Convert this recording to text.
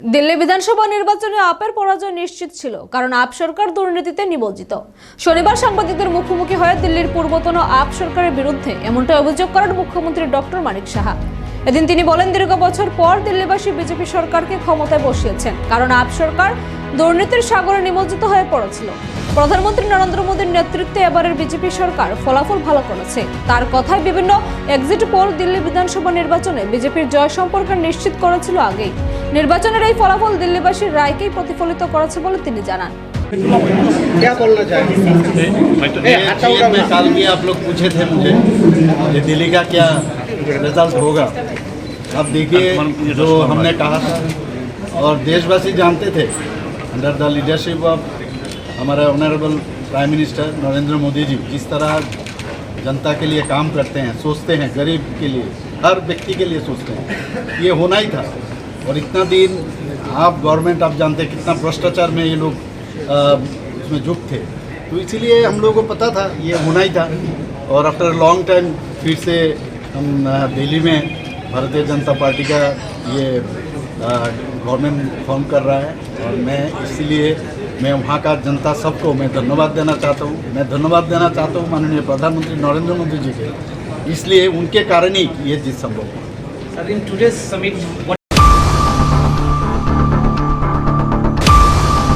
দিল্লি বিধানসভা নির্বাচনে আপের পরাজয় নিশ্চিত ছিল, কারণ আপ সরকার দুর্নীতিতে নিমজ্জিত। শনিবার সাংবাদিকদের মুখোমুখি হয়ে দিল্লির পূর্বতন আপ সরকারের বিরুদ্ধে এমনটা অভিযোগ করেন মুখ্যমন্ত্রী ডক্টর মানিক সাহা। এদিন তিনি বলেন, দীর্ঘ বছর পর দিল্লিবাসী বিজেপি সরকারকে ক্ষমতায় বসিয়েছেন, কারণ আপ সরকার দুর্নীতির সাগরে নিমজ্জিত হয়ে পড়েছিল। প্রধানমন্ত্রী নরেন্দ্র মোদীর নেতৃত্বে এবারের বিজেপি সরকার ফলাফল ভালো করেছে। তার কথায় বিভিন্ন এক্সিট পোল দিল্লি বিধানসভা নির্বাচনে বিজেপির জয় সম্পর্কে নিশ্চিত করেছিল আগেই। নির্বাচনের এই ফলাফল দিল্লিবাসীর রায়কেই প্রতিফলিত করেছে বলে তিনি জানান क्या बोलना चाहेंगे ए, हटा ये उड़ा में ना। काल भी आप लोग पूछे थे मुझे ये दिल्ली का क्या रिजल्ट होगा अब देखिए जो हमने कहा था और देशवासी जानते थे अंडर द लीडरशिप ऑफ हमारे honourable prime minister Narendra Modi ji जिस तरह जनता के लिए काम करते हैं सोचते हैं गरीब के लिए हर व्यक्ति के लिए सोचते हैं ये होना ही था और इतना दिन आप गवर्नमेंट आप जानते हैं कितना भ्रष्टाचार में ये लोग उसमें जुट थे। तो इसीलिए हम लोगों को पता था, ये होना ही था। और आफ्टर लॉन्ग टाइम फिर से हम दिल्ली में भारतीय जनता पार्टी का ये गवर्नमेंट फॉर्म कर रहा है। और मैं इसीलिए, मैं वहाँ का जनता सबको मैं धन्यवाद देना चाहता हूँ। मैं धन्यवाद देना चाहता हूँ माननीय प्रधानमंत्री नरेंद्र मोदी जी के। इसलिए उनके कारण ही ये जीत संभव हुआ।